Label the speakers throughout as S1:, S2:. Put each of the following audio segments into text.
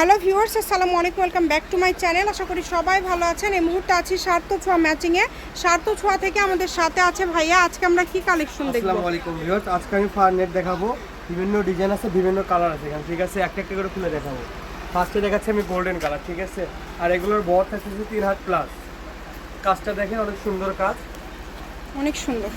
S1: Hello viewers আসসালামু আলাইকুম welcome back to my channel. আশা করি সবাই ভালো আছেন। এই মুহূর্তে আছি সার্থ ছোঁয়া ম্যাচিংয়ে সার্থ ছোঁয়া থেকে আমাদের সাথে আছে ভাইয়া। আজকে আমরা কি কালেকশন দেখব?
S2: আসসালামু আলাইকুম ভিউয়ার্স আজকে আমি ফার নেট দেখাবো। বিভিন্ন ডিজাইন আছে বিভিন্ন কালার আছে এখানে ঠিক আছে? একটা একটা করে খুলে দেখাবো। ফার্স্টে দেখাচ্ছি আমি গোল্ডেন কালার ঠিক আছে? আর এগুলোর বড় থাকছে তিন হাত প্লাস কাজটা দেখেন অনেক সুন্দর কাজ।
S1: অনেক সুন্দর।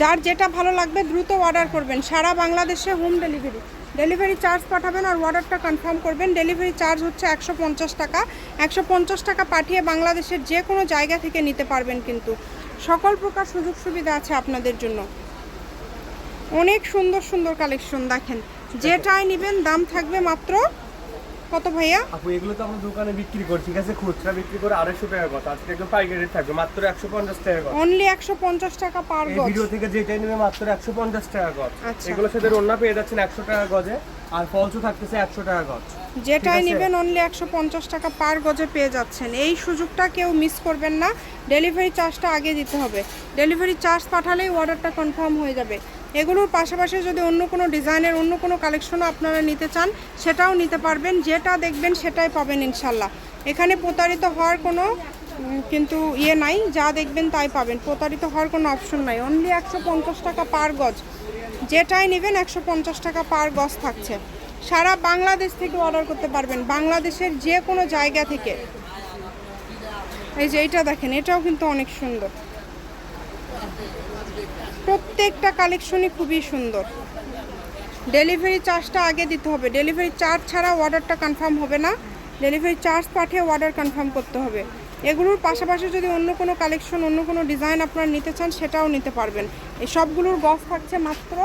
S1: যার যেটা ভালো লাগবে দ্রুত অর্ডার করবেন। সারা বাংলাদেশে হোম ডেলিভারি ডেলিভারি চার্জ পাঠাবেন আর অর্ডারটা কনফার্ম করবেন। ডেলিভারি চার্জ হচ্ছে একশো পঞ্চাশ টাকা। একশো পঞ্চাশ টাকা পাঠিয়ে বাংলাদেশের যে কোনো জায়গা থেকে নিতে পারবেন কিন্তু। সকল প্রকার সুযোগ সুবিধা আছে আপনাদের জন্য। অনেক সুন্দর সুন্দর কালেকশন দেখেন। যেটাই নেবেন, দাম থাকবে মাত্র কত ভাইয়া?
S2: আপু এগুলো তো আমরা দোকানে বিক্রি করি ঠিক আছে? খুচরা বিক্রি করে আড়াইশো টাকা কথা। আজকে একদম পাইকারি থাকবে মাত্র একশো পঞ্চাশ টাকা কথা।
S1: অনলি একশো পঞ্চাশ টাকা পার গজ।
S2: এই ভিডিও থেকে যেটাই নেবে মাত্র একশো পঞ্চাশ টাকা গজ।
S1: আচ্ছা।
S2: এগুলোর সাথে রান্না পেয়ে যাচ্ছেন একশো টাকা গজে আর ফলসও থাকতেছে একশো টাকা গজ।
S1: যেটাই? নেবেন অনলি একশো পঞ্চাশ টাকা পার গজে পেয়ে যাচ্ছেন। এই সুযোগটা কেউ মিস করবেন না। ডেলিভারি চার্জটা আগে দিতে হবে। ডেলিভারি চার্জ পাঠালেই অর্ডারটা কনফার্ম হয়ে যাবে। এগুলোর পাশাপাশি যদি অন্য কোনো ডিজাইনের, অন্য কোনো কালেকশনও আপনারা নিতে চান, সেটাও নিতে পারবেন, যেটা দেখবেন সেটাই পাবেন ইনশাল্লাহ। এখানে প্রতারিত হওয়ার কোনো কিন্তু ইয়ে নাই, যা দেখবেন তাই পাবেন। প্রতারিত হওয়ার কোনো অপশন নাই। অনলি একশো পঞ্চাশ টাকা পার গজ। যেটাই নেবেন একশো পঞ্চাশ টাকা পার গজ থাকছে। সারা বাংলাদেশ থেকে অর্ডার করতে পারবেন। বাংলাদেশের যে কোনো জায়গা থেকে। এই যে এইটা দেখেন, এটাও কিন্তু অনেক সুন্দর। প্রত্যেকটা কালেকশনই খুবই সুন্দর। ডেলিভারি চার্জটা আগে দিতে হবে। ডেলিভারি চার্জ ছাড়া অর্ডারটা কনফার্ম হবে না। ডেলিভারি চার্জ পাঠিয়ে অর্ডার কনফার্ম করতে হবে। এগুলোর পাশাপাশি যদি অন্য কোনো কালেকশন অন্য কোনো ডিজাইন আপনারা নিতে চান সেটাও নিতে পারবেন। এই সবগুলোর গজ থাকছে মাত্র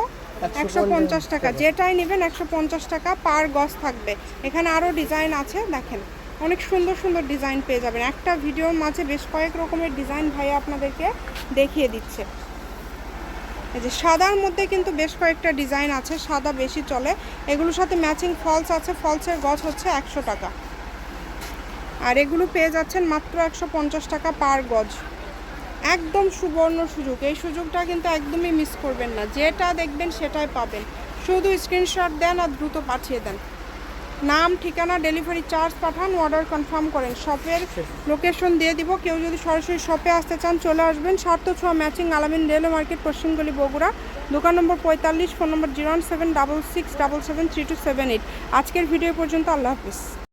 S1: একশো পঞ্চাশ টাকা। যেটাই নেবেন একশো পঞ্চাশ টাকা পার গজ থাকবে। এখানে আরও ডিজাইন আছে দেখেন। অনেক সুন্দর সুন্দর ডিজাইন পেয়ে যাবেন। একটা ভিডিওর মাঝে বেশ কয়েক রকমের ডিজাইন ভাইয়া আপনাদেরকে দেখিয়ে দিচ্ছে। এই যে সাদার মধ্যে কিন্তু বেশ কয়েকটা ডিজাইন আছে, সাদা বেশি চলে। এগুলোর সাথে ম্যাচিং ফলস আছে ফলসের গছ হচ্ছে একশো টাকা। আর এগুলো পেয়ে যাচ্ছেন মাত্র একশো পঞ্চাশ টাকা পার গজ। একদম সুবর্ণ সুযোগ। এই সুযোগটা কিন্তু একদমই মিস করবেন না। যেটা দেখবেন সেটাই পাবেন। শুধু স্ক্রিনশট দেন আর দ্রুত পাঠিয়ে দেন। নাম ঠিকানা ডেলিভারি চার্জ পাঠান অর্ডার কনফার্ম করেন। শপের লোকেশন দিয়ে দিব। কেউ যদি সরাসরি শপে আসতে চান চলে আসবেন। সার্থ ছোঁয়া ম্যাচিং আলামিন রেলওয়ে মার্কেট পশ্চিমগলি বগুড়া। দোকান নম্বর পঁয়তাল্লিশ ফোন নম্বর zero seven double six double seven three two seven eight. আজকের ভিডিও পর্যন্ত আল্লাহ হাফিজ।